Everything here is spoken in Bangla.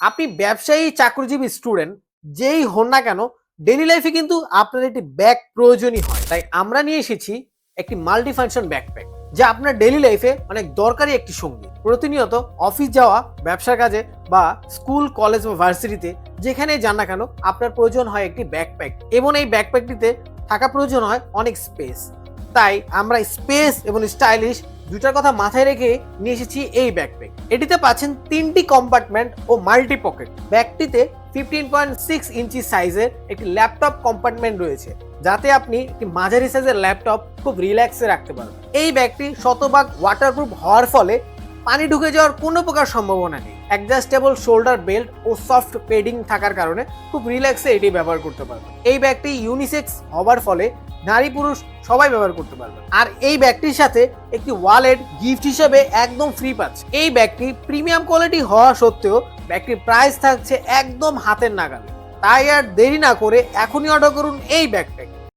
আপনি ব্যবসায়ী চাকরিজীবী স্টুডেন্ট যেই হন না কেন ডেলি লাইফে কিন্তু আপনার একটি ব্যাগ প্রয়োজনই হয়। তাই আমরা নিয়ে এসেছি একটি মাল্টি ফাংশন ব্যাকপ্যাক যা আপনার ডেলি লাইফে অনেক দরকারি একটি সঙ্গী। প্রতিনিয়ত অফিস যাওয়া, ব্যবসার কাজে বা স্কুল কলেজ বা ভার্সিটিতে যেখানে যান না কেন, আপনার প্রয়োজন হয় একটি ব্যাকপ্যাক এবং এই ব্যাকপ্যাকটিতে থাকা প্রয়োজন হয় অনেক স্পেস তাই আমরা স্পেস এবং স্টাইলিশ দুটার কথা মাথায় রেখে নিয়ে এসেছি এই ব্যাকপ্যাক এটিতে পাচ্ছেন তিনটি কম্পার্টমেন্ট ও মাল্টি পকেট ব্যাগটিতে ফিফটিন পয়েন্ট সিক্স ইঞ্চি সাইজের একটি ল্যাপটপ কম্পার্টমেন্ট রয়েছে, যাতে আপনি একটি মাঝারি সাইজের ল্যাপটপ খুব রিল্যাক্সে রাখতে পারবেন এই ব্যাগটি শতভাগ ওয়াটারপ্রুফ হওয়ার ফলে পানি ঢুকে যাওয়ার কোনো প্রকার সম্ভাবনা নেই। অ্যাডজাস্টেবল শোল্ডার বেল্ট ও সফট পেডিং থাকার কারণে খুব রিল্যাক্সে এটি ব্যবহার করতে পারবেন। এই ব্যাগটি ইউনিসেক্স হওয়ার ফলে নারী পুরুষ সবাই ব্যবহার করতে পারবে। আর এই ব্যাগটির সাথে একটি ওয়ালেট গিফট হিসেবে একদম ফ্রি পাচ্ছে। এই ব্যাগটি প্রিমিয়াম কোয়ালিটি হওয়া সত্ত্বেও ব্যাগটির প্রাইস থাকছে একদম হাতের নাগালে। তাই আর দেরি না করে এখনই অর্ডার করুন এই ব্যাগপ্যাক